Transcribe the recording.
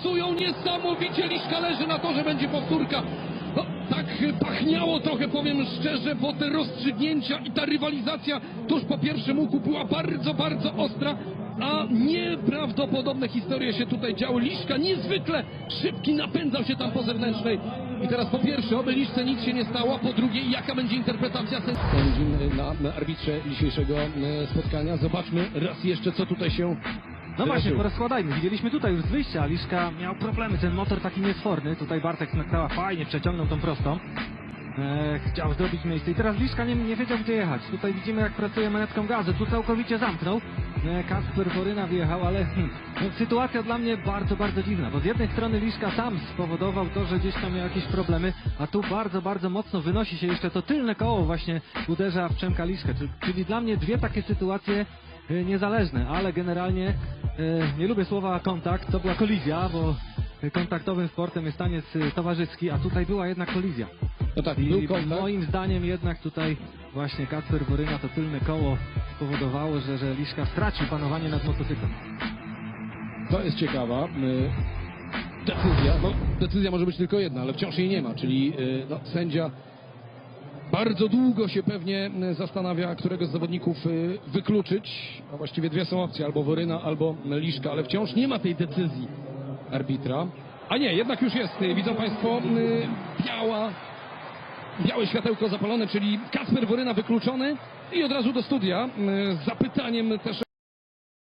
pracują niesamowicie. Liszka leży na to, że będzie powtórka. No, tak pachniało trochę, powiem szczerze, bo te rozstrzygnięcia i ta rywalizacja tuż po pierwszym łuku była bardzo, bardzo ostra. A nieprawdopodobne historie się tutaj działy. Liszka niezwykle szybki, napędzał się tam po zewnętrznej. I teraz po pierwsze, oby Liszce nic się nie stało, po drugie, jaka będzie interpretacja sędzin na, na arbitrze dzisiejszego e, spotkania. Zobaczmy raz jeszcze, co tutaj się No właśnie, porozkładajmy. Widzieliśmy tutaj już z wyjścia, Liszka miał problemy, ten motor taki niesforny. Tutaj Bartek Naktała fajnie przeciągnął tą prostą. E, chciał zrobić miejsce i teraz Liszka nie, nie wiedział gdzie jechać. Tutaj widzimy jak pracuje manetką gazu, tu całkowicie zamknął. E, Kasper Boryna wjechał, ale hmm, no, sytuacja dla mnie bardzo, bardzo dziwna, bo z jednej strony Liszka sam spowodował to, że gdzieś tam miał jakieś problemy, a tu bardzo, bardzo mocno wynosi się jeszcze to tylne koło właśnie uderza w Przemka Liszkę. Czyli, czyli dla mnie dwie takie sytuacje e, niezależne, ale generalnie nie lubię słowa kontakt, to była kolizja, bo kontaktowym sportem jest taniec e, towarzyski, a tutaj była jednak kolizja. No tak, był I kontakt. moim zdaniem jednak tutaj właśnie Kacper Boryna to tylne koło spowodowało, że, że Liszka stracił panowanie nad motocyklem. To jest ciekawa y, decyzja. No, decyzja może być tylko jedna, ale wciąż jej nie ma, czyli no, sędzia bardzo długo się pewnie y, zastanawia, którego z zawodników y, wykluczyć. A właściwie dwie są opcje, albo Woryna, albo Liszka, ale wciąż nie ma tej decyzji arbitra. A nie, jednak już jest. Y, Widzą Państwo biała, białe światełko zapalone, czyli Kasper Woryna wykluczony i od razu do studia z zapytaniem też